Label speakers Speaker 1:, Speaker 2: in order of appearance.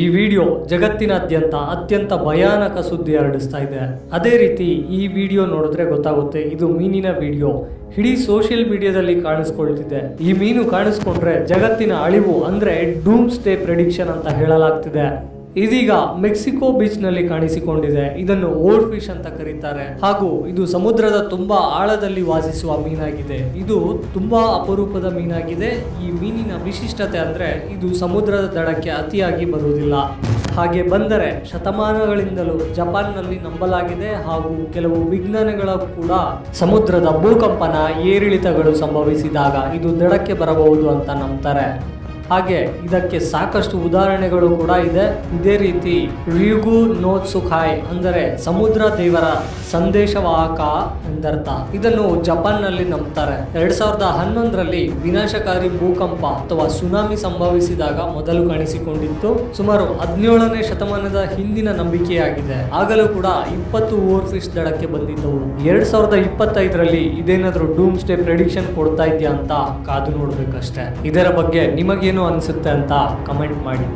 Speaker 1: ಈ ವಿಡಿಯೋ ಜಗತ್ತಿನಾದ್ಯಂತ ಅತ್ಯಂತ ಭಯಾನಕ ಸುದ್ದಿ ಹರಡಿಸ್ತಾ ಇದೆ. ಅದೇ ರೀತಿ ಈ ವಿಡಿಯೋ ನೋಡಿದ್ರೆ ಗೊತ್ತಾಗುತ್ತೆ, ಇದು ಮೀನಿನ ವಿಡಿಯೋ. ಇಡೀ ಸೋಷಿಯಲ್ ಮೀಡಿಯಾದಲ್ಲಿ ಕಾಣಿಸ್ಕೊಳ್ತಿದೆ. ಈ ಮೀನು ಕಾಣಿಸ್ಕೊಂಡ್ರೆ ಜಗತ್ತಿನ ಅಳಿವು ಅಂದ್ರೆ ಡೂಮ್ಸ್ ಡೇ ಪ್ರೆಡಿಕ್ಷನ್ ಅಂತ ಹೇಳಲಾಗ್ತಿದೆ. ಇದೀಗ ಮೆಕ್ಸಿಕೋ ಬೀಚ್ನಲ್ಲಿ ಕಾಣಿಸಿಕೊಂಡಿದೆ. ಇದನ್ನು ಓಲ್ಡ್ ಫಿಶ್ ಅಂತ ಕರೀತಾರೆ. ಹಾಗೂ ಇದು ಸಮುದ್ರದ ತುಂಬಾ ಆಳದಲ್ಲಿ ವಾಸಿಸುವ ಮೀನಾಗಿದೆ. ಇದು ತುಂಬಾ ಅಪರೂಪದ ಮೀನಾಗಿದೆ. ಈ ಮೀನಿನ ವಿಶಿಷ್ಟತೆ ಅಂದ್ರೆ ಇದು ಸಮುದ್ರದ ದಡಕ್ಕೆ ಅತಿಯಾಗಿ ಬರುವುದಿಲ್ಲ. ಹಾಗೆ ಬಂದರೆ ಶತಮಾನಗಳಿಂದಲೂ ಜಪಾನ್ನಲ್ಲಿ ನಂಬಲಾಗಿದೆ ಹಾಗೂ ಕೆಲವು ವಿಜ್ಞಾನಿಗಳ ಕೂಡ ಸಮುದ್ರದ ಭೂಕಂಪನ ಏರಿಳಿತಗಳು ಸಂಭವಿಸಿದಾಗ ಇದು ದಡಕ್ಕೆ ಬರಬಹುದು ಅಂತ ನಂಬ್ತಾರೆ. ಹಾಗೆ ಇದಕ್ಕೆ ಸಾಕಷ್ಟು ಉದಾಹರಣೆಗಳು ಕೂಡ ಇದೆ. ಇದೇ ರೀತಿ ರ್ಯೂಗು ನೋತ್ಸುಖಾಯ್ ಅಂದರೆ ಸಮುದ್ರ ದೇವರ ಸಂದೇಶವಾಹಕ ಎಂದರ್ಥ. ಇದನ್ನು ಜಪಾನ್ನಲ್ಲಿ ನಂಬ್ತಾರೆ. ಎರಡ್ ಸಾವಿರದ ಹನ್ನೊಂದರಲ್ಲಿ ವಿನಾಶಕಾರಿ ಭೂಕಂಪ ಅಥವಾ ಸುನಾಮಿ ಸಂಭವಿಸಿದಾಗ ಮೊದಲು ಕಾಣಿಸಿಕೊಂಡಿತ್ತು. ಸುಮಾರು ಹದಿನೇಳನೇ ಶತಮಾನದ ಹಿಂದಿನ ನಂಬಿಕೆಯಾಗಿದೆ. ಆಗಲೂ ಕೂಡ ಇಪ್ಪತ್ತು ಓವರ್ ಫಿಶ್ ದಡಕ್ಕೆ ಬಂದಿದ್ದವು. ಎರಡ್ ಸಾವಿರದ ಇಪ್ಪತ್ತೈದರಲ್ಲಿ ಇದೇನಾದ್ರೂ ಡೂಮ್ ಸ್ಟೇ ಪ್ರೆಡಿಕ್ಷನ್ ಕೊಡ್ತಾ ಇದೆಯಾ ಅಂತ ಕಾದು ನೋಡ್ಬೇಕಷ್ಟೇ. ಇದರ ಬಗ್ಗೆ ನಿಮಗೇನು ಅನಿಸುತ್ತೆ ಅಂತ ಕಮೆಂಟ್ ಮಾಡಿ.